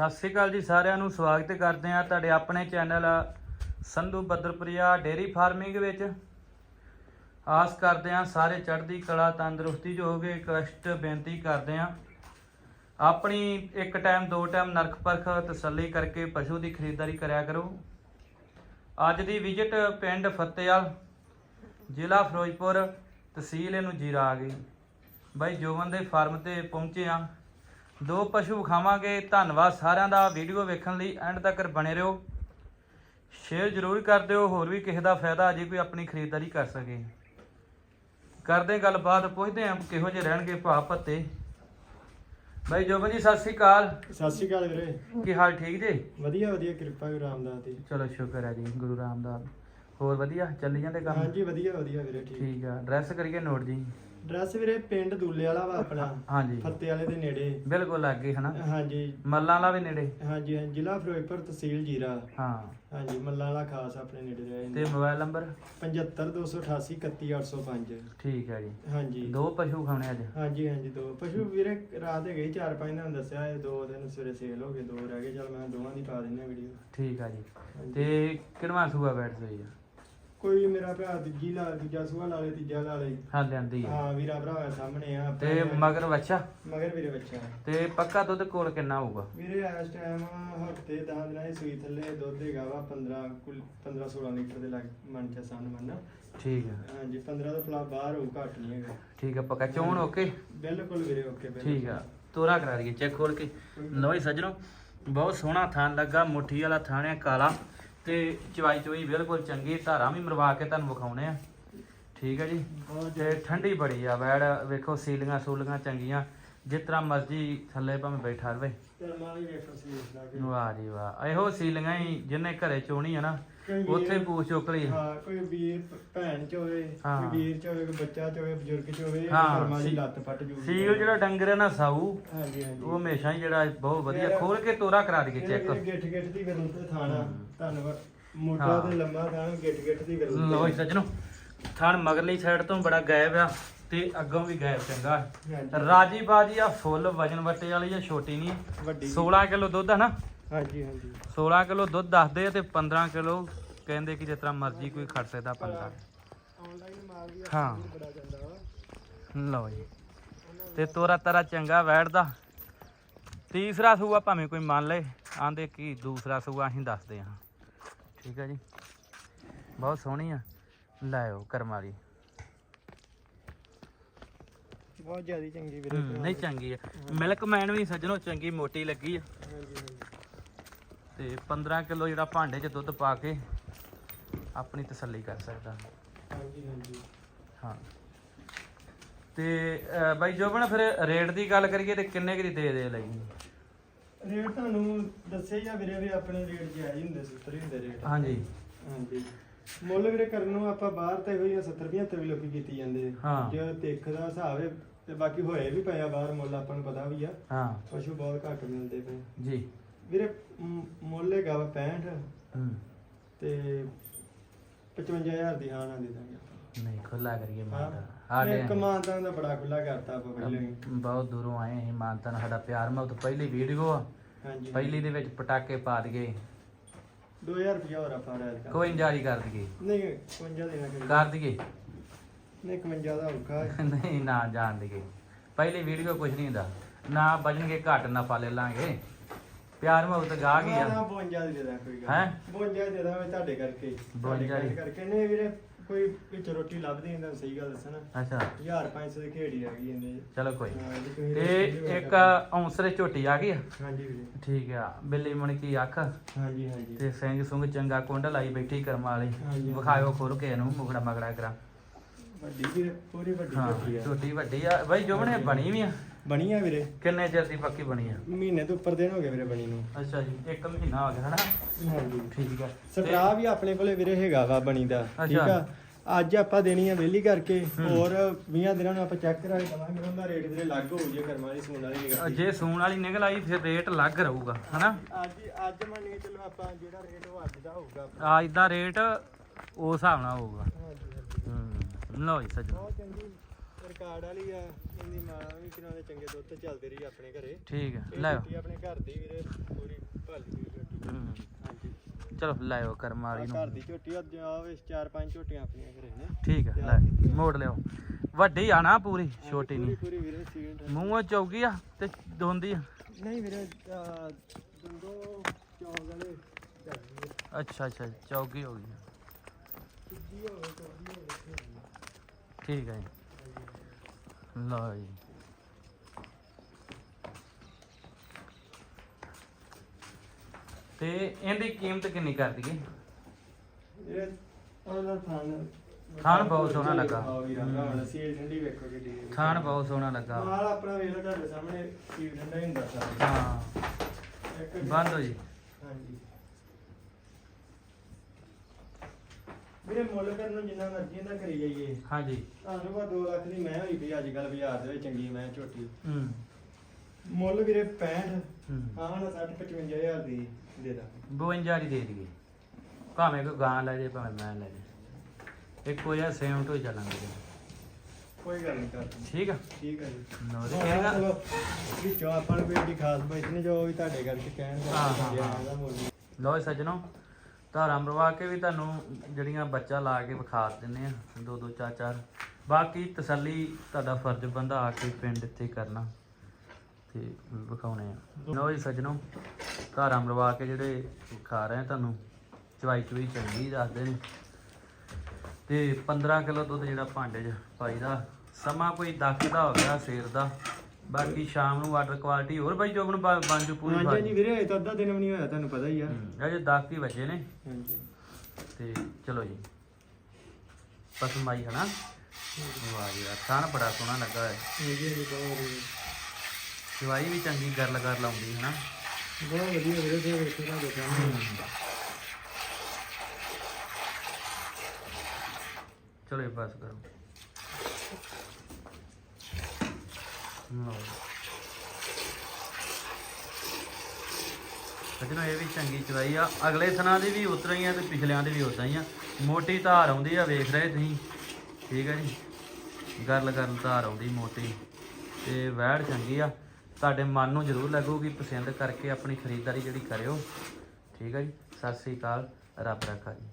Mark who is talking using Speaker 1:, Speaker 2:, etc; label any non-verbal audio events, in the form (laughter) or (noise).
Speaker 1: ਸਤਿ ਸ੍ਰੀ ਅਕਾਲ ਜੀ ਸਾਰਿਆਂ ਨੂੰ, ਸਵਾਗਤ ਕਰਦੇ ਆ ਤੁਹਾਡੇ ਆਪਣੇ ਚੈਨਲ ਸੰਧੂ ਬੱਦਰਪ੍ਰਿਆ ਡੇਰੀ ਫਾਰਮਿੰਗ ਵਿੱਚ। ਆਸ ਕਰਦੇ ਆ ਸਾਰੇ ਚੜ੍ਹਦੀ ਕਲਾ, ਤੰਦਰੁਸਤੀ ਜੋ ਹੋਗੇ ਕਸ਼ਟ ਬੇਨਤੀ ਕਰਦੇ ਆ ਆਪਣੀ ਇੱਕ ਟਾਈਮ, ਦੋ ਟਾਈਮ ਨਰਖ ਪਰਖ ਤਸੱਲੀ ਕਰਕੇ ਪਸ਼ੂ ਦੀ ਖਰੀਦਦਾਰੀ ਕਰਿਆ ਕਰੋ। ਅੱਜ ਦੀ ਵਿਜ਼ਿਟ ਪਿੰਡ ਫਤਿਆਲ, ਜ਼ਿਲ੍ਹਾ ਫਿਰੋਜ਼ਪੁਰ, ਤਹਿਸੀਲ ਇਹਨੂੰ ਜੀਰਾ ਆ ਗਈ। ਬਾਈ ਜੋਵਨ ਦੇ ਫਾਰਮ ਤੇ ਪਹੁੰਚੇ ਆ ਦੋ ਪਸ਼ੂ ਵਿਖਾਵਾਂਗੇ। ਧੰਨਵਾਦ ਸਾਰਿਆਂ ਦਾ। ਵੀਡੀਓ ਵੇਖਣ ਲਈ ਐਂਡ ਤੱਕ ਬਣੇ ਰਹੋ। ਸ਼ੇਅਰ ਜ਼ਰੂਰ ਕਰ ਦਿਓ। ਹੋਰ ਵੀ ਕਿਸੇ ਦਾ ਫਾਇਦਾ ਜੇ ਕੋਈ ਆਪਣੀ ਖਰੀਦਦਾਰੀ ਕਰ ਸਕੇ। ਕਰਦੇ ਗੱਲਬਾਤ ਪੁੱਛਦੇ ਆ ਕਿਹੋ ਜਿਹੇ ਰਹਿਣਗੇ ਭਾਅ ਭੱਤੇ। ਬਾਈ ਜੋਬਨ ਜੀ ਸਤਿ ਸ੍ਰੀ ਅਕਾਲ।
Speaker 2: ਸਤਿ ਸ਼੍ਰੀ ਅਕਾਲ ਵੀਰੇ।
Speaker 1: ਕੀ ਹਾਲ ਠੀਕ ਜੇ?
Speaker 2: ਵਧੀਆ ਵਧੀਆ। ਕਿਰਪਾ ਗੁਰੂ ਰਾਮਦਾਸ ਦੀ।
Speaker 1: ਚਲੋ ਸ਼ੁਕਰ ਹੈ ਜੀ ਗੁਰੂ ਰਾਮਦਾਸ। ਹੋਰ ਵਧੀਆ? ਚੱਲੀ ਜਾਂਦੇ ਕੰਮ?
Speaker 2: ਹਾਂਜੀ ਵਧੀਆ ਵਧੀਆ ਵੀਰੇ ਠੀਕ।
Speaker 1: ਠੀਕ ਆ। ਐਡਰੈਸ ਕਰੀਏ ਨੋਟ ਜੀ।
Speaker 2: ਡਰੈਸ ਵੀਰੇ ਪਿੰਡ ਦੂਲੇ ਵਾਲਾ ਵਾ ਆਪਣਾ
Speaker 1: ਹਾਂਜੀ।
Speaker 2: ਫੱਤੇ ਵਾਲੇ ਦੇ ਨੇੜੇ।
Speaker 1: ਬਿਲਕੁਲ ਲੱਗ ਹਨਾ?
Speaker 2: ਹਾਂਜੀ।
Speaker 1: ਮੱਲਾਂ ਵਾਲਾ ਵੀ ਨੇੜੇ?
Speaker 2: ਹਾਂਜੀ ਹਾਂਜੀ, ਜ਼ਿਲ੍ਹਾ ਫਿਰੋਜ਼ਪੁਰ ਤਹਿਸੀਲ ਜੀਰਾ।
Speaker 1: ਹਾਂ।
Speaker 2: ਹਾਂਜੀ ਮੱਲਾਂ ਵਾਲਾ ਖਾਸ ਆਪਣੇ ਨੇੜੇ
Speaker 1: ਤੇ
Speaker 2: ਰਹੇ
Speaker 1: ਮੋਬਾਈਲ ਨੰਬਰ?
Speaker 2: 75288 31805
Speaker 1: ਠੀਕ ਹੈ ਜੀ।
Speaker 2: ਹਾਂਜੀ।
Speaker 1: ਦੋ ਪਸ਼ੂ ਖਾਣੇ ਅੱਜ?
Speaker 2: ਹਾਂਜੀ ਹਾਂਜੀ ਦੋ ਪਸ਼ੂ। ਵੀਰੇ ਰਾਤ ਹੈਗੇ ਸੀ, ਚਾਰ ਪੰਜ ਦਿਨ ਦੱਸਿਆ ਇਹ ਦੋ ਦਿਨ ਸਵੇਰੇ ਸੇਲ ਹੋ ਗਏ ਦੋ ਰਹਿ ਗਏ। ਚਲ ਮੈਂ ਦੋਵਾਂ ਦੀ ਪਾ ਦਿੰਦਾ ਵੀਡੀਓ।
Speaker 1: ਠੀਕ ਆ ਜੀ।
Speaker 2: ਹਾਂਜੀ।
Speaker 1: ਤੇ ਕਿਹੜਾ ਸੂਆ ਬੈਠ ਸੋਈ ਆ?
Speaker 2: ਕੋਈ ਮੇਰਾ ਭਰਾ ਦੂਜੀ ਲਾ ਦੂਜਾ ਸੂਆ ਲਾ ਲੇ ਤੀਜਾ ਲਾ ਲੇ।
Speaker 1: ਹਾਂ ਲਿਆਂਦੀ ਆ
Speaker 2: ਹਾਂ ਵੀਰਾ ਭਰਾ ਸਾਹਮਣੇ ਆ
Speaker 1: ਤੇ ਮਗਰ ਬੱਚਾ?
Speaker 2: ਮਗਰ ਵੀਰੇ ਬੱਚਾ।
Speaker 1: ਤੇ ਪੱਕਾ ਦੁੱਧ ਕੋਲ ਕਿੰਨਾ ਹੋਊਗਾ?
Speaker 2: ਵੀਰੇ ਇਸ ਟਾਈਮ ਹਫ਼ਤੇ 10 ਦਿਨਾਂ ਦੀ ਸੂਈ ਥੱਲੇ ਦੁੱਧ ਹੈਗਾ ਵਾ 15 ਕੁਲ 15 16 ਲੀਟਰ ਦੇ ਲੱਗ ਮਨ ਚ ਸਾਨ ਮੰਨ।
Speaker 1: ਠੀਕ ਆ।
Speaker 2: ਹਾਂਜੀ 15 ਤੋਂ ਪਲਾ ਬਾਹਰ ਹੋਊ ਘੱਟ ਨਹੀਂ ਹੈਗਾ।
Speaker 1: ਠੀਕ ਆ ਪੱਕਾ ਚੋਣ ਓਕੇ?
Speaker 2: ਬਿਲਕੁਲ ਵੀਰੇ ਓਕੇ ਬਿਲਕੁਲ।
Speaker 1: ਠੀਕ ਆ ਤੋਰਾ ਕਰਾ ਦਈਏ ਚੈੱਕ ਖੋਲ ਕੇ। ਲਓ ਜੀ ਸੱਜਣੋ ਬਹੁਤ ਸੋਹਣਾ ਥਾਨ ਲੱਗਾ ਮੁੱਠੀ ਵਾਲਾ ਹੈ ਕਾਲਾ। ਤੇ ਚਵਾਈ ਚੋਈ ਬਿਲਕੁਲ ਚੰਗੀ ਧਾਰਾਂ ਵੀ ਮਰਵਾ ਕੇ ਤੁਹਾਨੂੰ ਵਿਖਾਉਣੇ ਆ। ਠੀਕ ਹੈ ਜੀ? ਤੇ ਠੰਡੀ ਬੜੀ ਆ ਵੈੜ ਵੇਖੋ ਸੀਲੀਆਂ ਸੂਲੀਆਂ ਚੰਗੀਆਂ। ਜਿਸ ਤਰ੍ਹਾਂ ਮਰਜ਼ੀ ਥੱਲੇ ਭਾਵੇਂ ਬੈਠਾ ਰਵੇ। ਵਾਹ ਜੀ ਵਾਹ। ਇਹੋ ਸੀਲੀਆਂ ਹੀ ਜਿਹਨੇ ਘਰੇ ਚੋਣੀ ਆ ਨਾ
Speaker 2: ਕੋਈ ਵੀਰ-
Speaker 1: ਉੱਥੇ ਪੂਛ ਚੁੱਕ ਲਈ।
Speaker 2: ਹਾਂ ਕੋਈ ਵੀਰ ਭੈਣ ਚ ਹੋਵੇ
Speaker 1: ਹਾਂ।
Speaker 2: ਕੋਈ ਵੀਰ ਚ ਹੋਵੇ ਕੋਈ ਬੱਚਾ ਚ ਹੋਵੇ ਬਜ਼ੁਰਗ ਚ ਹੋਵੇ
Speaker 1: ਹਾਂ,
Speaker 2: ਦੀ
Speaker 1: ਸੀ-
Speaker 2: ਲੱਤ ਪੱਟ ਜੂ
Speaker 1: ਸੀਲ ਜਿਹੜਾ ਡੰਗਰ ਹੈ ਨਾ ਸਾਊ।
Speaker 2: ਹਾਂਜੀ ਹਾਂਜੀ।
Speaker 1: ਉਹ ਹਮੇਸ਼ਾ ਹੀ ਜਿਹੜਾ ਬਹੁਤ ਵਧੀਆ ਖੋਲ ਕੇ ਤੋਰਾ ਕਰਾ ਦਈਏ ਚੈੱਕ।
Speaker 2: ਗਿੱਠ ਗਿੱਠ ਦੀ ਗਰਲ ਤੇ ਥਾਣਾ। ਧੰਨਵਾਦ। ਮੋਟਾ
Speaker 1: ਹਾਂ।
Speaker 2: ਤੇ ਲੰਮਾ ਥਾਣਾ ਗਿੱਠ ਗਿੱਠ ਦੀ ਗਰਲ
Speaker 1: ਲਓ ਜੀ ਸੱਜਣੋ ਥਣ ਮਗਰਲੀ ਸਾਈਡ ਤੋਂ ਬੜਾ ਗਾਇਬ ਆ ਤੇ ਅੱਗੋਂ ਵੀ ਗਾਇਬ ਚੰਗਾ
Speaker 2: ਹਾਂਜੀ।
Speaker 1: ਰਾਜੀ ਬਾਜੀ ਆ ਫੁੱਲ ਵਜਨ ਵੱਟੇ ਵਾਲੀ ਆ ਛੋਟੀ ਨਹੀਂ।
Speaker 2: ਵੱਡੀ
Speaker 1: 16 ਕਿਲੋ ਦੁੱਧ ਹੈ ਨਾ।
Speaker 2: ਹਾਂਜੀ ਹਾਂਜੀ।
Speaker 1: 16 ਕਿਲੋ ਦੁੱਧ ਦੱਸਦੇ ਆ ਤੇ 15 ਕਿਲੋ ਕਹਿੰਦੇ ਕਿ ਜਿਸ ਤਰ੍ਹਾਂ ਮਰਜ਼ੀ ਕੋਈ ਖੜ ਸਕਦਾ 15
Speaker 2: ਆਨਲਾਈਨ ਮਾਲ ਵੀ
Speaker 1: ਹਾਂ।
Speaker 2: ਹਾਂ ਬੜਾ ਜਾਂਦਾ ਵਾ।
Speaker 1: ਲਓ ਜੀ। ਤੇ ਤੋਰਾ ਤਰਾ ਚੰਗਾ ਬੈਠਦਾ। ਤੀਸਰਾ ਸੂਆ ਭਾਵੇਂ ਕੋਈ ਮੰਨ ਲੇ ਆਂਦੇ ਕੀ ਦੂਸਰਾ ਸੂਆ ਅਸੀਂ ਦੱਸਦੇ ਹਾਂ। ਠੀਕ ਹੈ ਜੀ। ਬਹੁਤ ਸੋਹਣੀ ਆ। ਲਾਇਓ ਕਰਮਾਰੀ
Speaker 2: ਬਹੁਤ ਜ਼ਿਆਦਾ ਚੰਗੀ ਵੀਰੇ
Speaker 1: ਨਹੀਂ ਚੰਗੀ ਆ। ਮਿਲਕ ਮੈਨ ਵੀ ਸੱਜਣੋ ਚੰਗੀ ਮੋਟੀ ਲੱਗੀ ਆ।
Speaker 2: ਹਾਂਜੀ ਹਾਂਜੀ।
Speaker 1: ਤੇ 15 ਕਿਲੋ ਜਿਹੜਾ ਭਾਂਡੇ 'ਚ ਦੁੱਧ ਪਾ ਕੇ ਆਪਣੀ ਤਸੱਲੀ ਕਰ ਸਕਦਾ।
Speaker 2: ਹਾਂਜੀ ਹਾਂਜੀ।
Speaker 1: ਹਾਂ। ਤੇ ਅਹ, ਬਾਈ ਜੋਬਨ ਫਿਰ ਰੇਟ ਦੀ ਗੱਲ ਕਰੀਏ ਤੇ ਕਿੰਨੇ ਕੁ ਦੀ ਦੇ ਦੇ ਲਈ?
Speaker 2: ਰੇਟ ਤੁਹਾਨੂੰ ਦੱਸਿਆ ਹੀ ਆ ਵੀਰੇ ਵੀ ਆਪਣੇ ਰੇਟ ਜਾਇਜ਼ ਹੀ ਹੁੰਦੇ 70 ਹੀ ਹੁੰਦੇ ਰੇਟ।
Speaker 1: ਹਾਂਜੀ।
Speaker 2: ਹਾਂਜੀ। ਮੁੱਲ ਵੀਰੇ ਕਰਨ ਨੂੰ ਆਪਾਂ ਬਾਹਰ ਤੇ ਹੋਈ 70 75 ਵੀ ਲੋਕੀ ਕੀਤੀ ਜਾਂਦੇ
Speaker 1: ਹਾਂ।
Speaker 2: ਜੇ ਤਿੱਖ ਦਾ ਹਿਸਾਬ ਹੈ ਤੇ ਬਾਕੀ ਹੋਏ ਵੀ ਪਏ ਆ ਬਾਹਰ ਮੁੱਲ ਆਪਾਂ ਨੂੰ ਪਤਾ ਵੀ ਆ।
Speaker 1: ਹਾਂ।
Speaker 2: ਪਸ਼ੂ ਬਹੁਤ ਘੱਟ ਮਿਲਦੇ ਪਏ
Speaker 1: ਜੀ।
Speaker 2: ਵੀਰੇ ਮ- ਮੁੱਲ ਹੈਗਾ ਵਾ 65
Speaker 1: ਹੂੰ।
Speaker 2: ਤੇ 55000 ਦੀ ਹਾਂ ਨਾ ਦੇ ਦਾਂਗੇ ਆਪਾਂ।
Speaker 1: ਨਹੀਂ ਖੁੱਲਾ ਕਰੀਏ
Speaker 2: ਹਾਂ।
Speaker 1: ਮਾਤਾ
Speaker 2: ਸਾਡੇ
Speaker 1: ਸਾਡੇ
Speaker 2: ਕਮਾਂਦਾਂ ਦਾ ਬੜਾ ਖੁੱਲਾ ਕਰਤਾ ਆਪਾਂ ਪਹਿਲੇ। ਹੀ।
Speaker 1: ਬਹੁਤ ਦੂਰੋਂ ਆਏ ਅਸੀਂ ਮਾਨਤਾ ਨਾਲ ਸਾਡਾ ਪਿਆਰ ਮੁਹੱਬਤ ਪਹਿਲੀ ਵੀਡੀਓ। ਆ
Speaker 2: ਹਾਂਜੀ।
Speaker 1: ਪਹਿਲੀ ਦੇ ਵਿੱਚ ਪਟਾਕੇ ਪਾ ਦਈਏ।
Speaker 2: 2000 ਰੁਪਇਆ ਹੋਰ ਆਪਾਂ ਰੈਲ ਕਰ
Speaker 1: ਕੋਈ ਜਾਰੀ ਕਰ ਦਈਏ।
Speaker 2: ਨਹੀਂ 51 ਦੇਣਾ ਕਿ
Speaker 1: ਕਰ ਦਈਏ।
Speaker 2: ਨਹੀਂ 51 ਦਾ ਔਖਾ ਹੈ। (laughs)
Speaker 1: ਨਹੀਂ ਨਾ ਜਾਣ ਦਈਏ। ਪਹਿਲੀ ਵੀਡੀਓ ਕੁਝ ਨਹੀਂ ਹੁੰਦਾ। ਨਾ ਬਜਣਗੇ ਘੱਟ ਨਾ ਪਾ ਲੈ ਲਾਂਗੇ। ਪਿਆਰ ਮੁਹੱਬਤ ਗਾ ਗਈ
Speaker 2: ਨਾ,
Speaker 1: ਆ
Speaker 2: ਨਾ 52 ਦੀ ਦੇ ਕੋਈ ਗੱਲ
Speaker 1: ਹੈਂ?
Speaker 2: 52 ਦੇ ਦਾਂ ਮੈਂ ਤੁਹਾਡੇ ਕਰਕੇ। ਤੁਹਾਡੇ
Speaker 1: 52
Speaker 2: ਕਰਕੇ। ਕਰਕੇ ਨਹੀਂ ਵੀਰੇ ਕੋਈ ਵਿੱਚ ਰੋਟੀ ਲੱਭਦੀ ਤਾਂ ਸਹੀ ਗੱਲ ਦੱਸਣਾ
Speaker 1: ਅੱਛਾ।
Speaker 2: 1500 ਦੀ ਖੇੜੀ ਆ ਗਈ ਇਹਨੇ।
Speaker 1: ਚਲੋ ਕੋਈ
Speaker 2: ਹਾਂ, ਜੇ ਤੁਸੀਂ
Speaker 1: ਤੇ
Speaker 2: ਰੋਟੀ ਵੀ
Speaker 1: ਇੱਕ ਔਂਸਰੇ ਝੋਟੀ ਆ ਗਈ ਆ?
Speaker 2: ਹਾਂਜੀ ਵੀਰੇ।
Speaker 1: ਠੀਕ ਆ। ਬਿੱਲੀ ਮਣਕੀ ਅੱਖ?
Speaker 2: ਹਾਂਜੀ ਹਾਂਜੀ।
Speaker 1: ਤੇ ਸਿੰਘ ਸੁੰਗ ਚੰਗਾ ਕੁੰਡ ਲਾਈ ਬੈਠੀ ਕਰਮ ਵਾਲੀ।
Speaker 2: ਹਾਂਜੀ।
Speaker 1: ਵਿਖਾਇਓ ਖੋਲ ਕੇ ਇਹਨੂੰ ਮੁਗੜਾ ਮਗੜਾ ਕਰਾ।
Speaker 2: ਵੱਡੀ ਵੀਰੇ ਪੂਰੀ ਵੱਡੀ
Speaker 1: ਹਾਂ
Speaker 2: ਆ।
Speaker 1: ਝੋਟੀ ਵੱਡੀ ਆ। ਬਾਈ ਜੋਬਣੇ ਬਣੀ ਵੀ ਆ।
Speaker 2: ਬਣੀ ਆ ਵੀਰੇ?
Speaker 1: ਕਿੰਨੇ ਚਿਰ ਦੀ ਪੱਕੀ ਬਣੀ ਆ?
Speaker 2: ਮਹੀਨੇ ਤੋਂ ਉੱਪਰ ਦਿਨ ਹੋ ਗਏ ਵੀਰੇ ਬਣੀ ਨੂੰ।
Speaker 1: ਅੱਛਾ ਜੀ ਇੱਕ ਮਹੀਨਾ ਹੋ ਗਿਆ ਹਨਾ
Speaker 2: ਹਾਂਜੀ।
Speaker 1: ਠੀਕ ਆ।
Speaker 2: ਸਟਰਾ ਵੀ ਆਪਣੇ ਕੋਲੇ ਵੀਰੇ ਹੈਗਾ ਵਾ ਬਣੀ ਦਾ ਠੀਕ। ਆ? ਅੱਜ ਆਪਾਂ ਦੇਣੀ ਆ ਵਿਹਲੀ ਕਰਕੇ ਹੋਰ 20 ਦਿਨਾਂ ਨੂੰ ਆਪਾਂ ਚੈੱਕ ਕਰਾ ਕੇ ਦਵਾਂਗੇ ਉਹਦਾ ਰੇਟ ਵੀਰੇ ਲੱਗ ਹੋ ਜੇ ਕਰਮਾਂ ਵਾਲੀ ਸੂਣ ਵਾਲੀ ਨਿਗਾਹ
Speaker 1: ਜੇ ਸੂਣ ਵਾਲੀ ਨਿਕਲ ਆਈ ਫਿਰ ਰੇਟ ਲੱਗ ਰਹੂਗਾ ਹਨਾ?
Speaker 2: ਅੱਜ ਅੱਜ ਮੰਨ ਚਲੋ ਆਪਾਂ ਜਿਹੜਾ ਰੇਟ ਉਹ ਅੱਜ ਦਾ ਹੋਊਗਾ ਆਪਣਾ।
Speaker 1: ਅੱਜ ਦਾ ਰੇਟ ਉਸ ਹਿਸਾਬ ਨਾਲ ਹੋਊਗਾ।
Speaker 2: ਹਾਂਜੀ ਹਾਂਜੀ।
Speaker 1: ਹੂੰ ਲਓ ਜੀ ਸੱਜਣੋ।
Speaker 2: ਬਹੁਤ ਚੰਗੀ ਰਿਕਾਰਡ ਵਾਲੀ ਆ ਇਹਦੀ ਮਾਂ ਵੀ ਕਿਨਾਂ ਦੇ ਚੰਗੇ ਦੁੱਧ ਚੱਲਦੇ ਰਹੀ ਆਪਣੇ ਘਰੇ।
Speaker 1: ਠੀਕ ਆ
Speaker 2: ਇਹ
Speaker 1: ਲੈ
Speaker 2: ਝੋਟੀ ਆਪਣੇ ਘਰ ਦੀ ਵੀਰੇ ਪੂਰੀ
Speaker 1: ਹੂੰ।
Speaker 2: ਹਾਂਜੀ।
Speaker 1: ਚਲੋ ਲਾਇਓ ਕਰਮ ਵਾਲੀ
Speaker 2: ਆਹ ਘਰ
Speaker 1: ਨੂੰ
Speaker 2: ਦੀ ਝੋਟੀ ਅੱਜ ਆ ਵੇ ਚਾਰ ਪੰਜ ਝੋਟੀਆਂ ਆਪਣੀਆਂ ਘਰੇ ਨੇ।
Speaker 1: ਠੀਕ ਹੈ
Speaker 2: ਤਿਆਰ
Speaker 1: ਲੈ
Speaker 2: ਕੀਤੀਆਂ।
Speaker 1: ਮੋੜ ਲਿਓ ਵੱਡੀ ਆ ਨਾ ਪੂਰੀ ਛੋਟੀ
Speaker 2: ਪੂਰੀ
Speaker 1: ਨਹੀਂ।
Speaker 2: ਪੂਰੀ ਵੀਰੇ ਸੀਟ
Speaker 1: ਮੂੰਹੋਂ ਚੌਗੀ ਆ ਤੇ ਦੋਂਦੀ ਆ?
Speaker 2: ਨਹੀਂ ਵੀਰੇ ਅਹ, ਦੰਦੋ ਚੌਕ ਵਾਲੇ ਚੱਲਦੀ ਹੈ
Speaker 1: ਅੱਛਾ ਅੱਛਾ ਚੌਗੀ ਹੋ ਗਈ।
Speaker 2: ਹੋਵੇ ਹੋਵੇ
Speaker 1: ਠੀਕ ਹੈ ਜੀ। ਲਓ ਜੀ। ਤੇ ਇਹਦੀ ਕੀਮਤ ਕਿੰਨੀ ਕਰ ਦਈਏ?
Speaker 2: ਇਹ ਉਹਦਾ ਥਾਨ
Speaker 1: ਥਾਨ ਬਹੁਤ ਸੋਹਣਾ ਲੱਗਾ।
Speaker 2: ਆ ਵੀ ਰੰਗਾ ਹੁਣ ਸੀਲ ਠੰਡੀ ਵੇਖੋ ਕਿੱਡੀ ਹੈ।
Speaker 1: ਥਾਣ ਬਹੁਤ ਸੋਹਣਾ ਲੱਗਾ।
Speaker 2: ਮਾਲ ਆਪਣਾ ਵੇਖ ਲਓ ਤੁਹਾਡੇ ਸਾਹਮਣੇ ਸੀਲ ਠੰਡਾ ਹੀ ਹੁੰਦਾ ਸਾਰਾ।
Speaker 1: ਹਾਂ।
Speaker 2: ਇੱਕ
Speaker 1: ਬੰਦ ਹੋ ਜੀ।
Speaker 2: ਹਾਂਜੀ। ਵੀਰੇ ਮੁੱਲ ਕਰਨ ਨੂੰ ਜਿੰਨਾ ਮਰਜ਼ੀ ਇਹਦਾ ਕਰੀ ਜਾਈਏ।
Speaker 1: ਹਾਂਜੀ।
Speaker 2: ਤੁਹਾਨੂੰ ਬਾ 2 ਲੱਖ ਦੀ ਮੈਂ ਹੋਈ ਵੀ ਅੱਜ ਕੱਲ ਬਾਜ਼ਾਰ ਦੇ ਵਿੱਚ ਚੰਗੀ ਮੈਂ ਝੋਟੀ।
Speaker 1: ਹੂੰ।
Speaker 2: ਮੁੱਲ ਵੀਰੇ 65
Speaker 1: ਹੂੰ।
Speaker 2: ਨਾ 60 55000 ਦੀ ਦੇ ਦਾਂਗੇ
Speaker 1: 52 ਦੀ ਦੇ ਦਈਏ। ਭਾਵੇਂ ਕੋਈ ਗਾਂ ਲੈ ਜੇ ਭਾਵੇਂ ਮੈਂ ਲੈ ਜੇ। ਇੱਕੋ ਜਿਹਾ ਸੇਮ ਹੀ ਚੱਲਾਂਗੇ ਜੀ।
Speaker 2: ਕੋਈ ਗੱਲ ਨਹੀਂ ਕਰ
Speaker 1: ਠੀਕ ਆ?
Speaker 2: ਠੀਕ ਹੈ ਜੀ।
Speaker 1: ਨੋ ਦੇ
Speaker 2: ਹਾਂ,
Speaker 1: ਕਿਹੜਾ
Speaker 2: ਚਲੋ ਵਿੱਚੋਂ ਆਪਾਂ ਨੂੰ ਕੋਈ ਏਡੀ ਖਾਸ ਬਾਤ ਨਹੀਂ ਜੋ ਵੀ ਤੁਹਾਡੇ ਕਰਕੇ ਕਹਿਣਗੇ
Speaker 1: ਹਾਂ, ਹਾਂ,
Speaker 2: ਜਾਂ
Speaker 1: ਹਾਂ।
Speaker 2: ਮੁੱਲ
Speaker 1: ਲਓ ਜੀ ਸੱਜਣੋ ਧਾਰਾਂ ਮਰਵਾ ਕੇ ਵੀ ਤੁਹਾਨੂੰ ਜਿਹੜੀਆਂ ਬੱਚਾ ਲਾ ਕੇ ਵਿਖਾ ਦਿੰਨੇ ਆ, ਦੋ ਦੋ ਚਾਰ ਚਾਰ। ਬਾਕੀ ਤਸੱਲੀ ਤੁਹਾਡਾ ਫਰਜ਼ ਬੰਦਾ ਆ ਕੇ ਪਿੰਡ ਇੱਥੇ ਕਰਨਾ ਤੇ ਵਿਖਾਉਣੇ ਆ। ਲਓ ਜੀ ਸੱਜਣੋ, ਧਾਰਾਂ ਮਰਵਾ ਕੇ ਜਿਹੜੇ ਵਿਖਾ ਰਹੇ ਤੁਹਾਨੂੰ, ਚਵਾਈ ਚਵਾਈ ਚੰਗੀ ਦੱਸਦੇ ਨੇ। ਤੇ 15 ਕਿਲੋ ਦੁੱਧ ਜਿਹੜਾ ਭਾਂਡੇ 'ਚ ਪਾਈਦਾ, ਸਮਾਂ ਕੋਈ ਦਸ ਦਾ ਹੋ ਗਿਆ ਸੇਰ ਦਾ ਬਾਕੀ ਸ਼ਾਮ ਨੂੰ ਵਾਟਰ ਕੁਆਲਿਟੀ ਹੋਰ ਬਾਈ ਜੋਬਨ ਬਣ ਜੂ ਪੂਰੀ
Speaker 2: ਹਾਂਜੀ। ਹਾਂਜੀ ਵੀਰੇ ਇਹ ਤਾਂ ਅੱਧਾ ਦਿਨ ਵੀ ਨਹੀਂ ਹੋਇਆ ਤੁਹਾਨੂੰ ਪਤਾ ਹੀ ਆ।
Speaker 1: ਅਜੇ 10 ਹੀ ਵਜੇ ਨੇ।
Speaker 2: ਹਾਂਜੀ।
Speaker 1: ਤੇ ਚਲੋ ਜੀ। ਪਸਮਾਈ ਹੈ ਨਾ ਵਾਹ ਜੀ ਖਾਣ ਬੜਾ ਸੋਹਣਾ ਲੱਗਾ ਹੈ
Speaker 2: ਹਾਂਜੀ ਹਾਂਜੀ ਬਹੁਤ ਵਧੀਆ।
Speaker 1: ਸਿਵਾਈ ਵੀ ਚੰਗੀ ਗਰਲ ਕਰ ਲਾਉਂਦੀ ਹੈ ਨਾ
Speaker 2: ਬਹੁਤ ਵਧੀਆ ਵੀਰੇ ਤੇ ਵੇਖੋ ਨਾ ਦੇਖਾਂ
Speaker 1: ਚਲੋ ਇਹ ਬਸ ਕਰੋ। ਸੱਜਣੋ ਇਹ ਵੀ ਚੰਗੀ ਚਵਾਈ ਆ। ਅਗਲੇ ਸਨਾਂ ਦੀ ਵੀ ਉਤਰਾਂ ਹੀ ਆ ਤੇ ਪਿਛਲਿਆਂ ਦੀ ਵੀ ਉਦਾਂ ਹੀ ਆ। ਮੋਟੀ ਧਾਰ ਆਉਂਦੀ ਆ, ਵੇਖ ਰਹੇ ਤੁਸੀਂ? ਠੀਕ ਹੈ ਜੀ। ਗਰਲ ਗਰਲ ਧਾਰ ਆਉਂਦੀ ਮੋਟੀ। ਤੇ ਵੈੜ ਚੰਗੀ ਆ। ਤੁਹਾਡੇ ਮਨ ਨੂੰ ਜ਼ਰੂਰ ਲੱਗੂਗੀ ਪਸੰਦ ਕਰਕੇ ਆਪਣੀ ਖਰੀਦਦਾਰੀ ਜਿਹੜੀ ਕਰਿਓ। ਠੀਕ ਆ ਜੀ। ਸਤਿ ਸ੍ਰੀ ਅਕਾਲ। ਰੱਬ ਰੱਖਾ ਜੀ।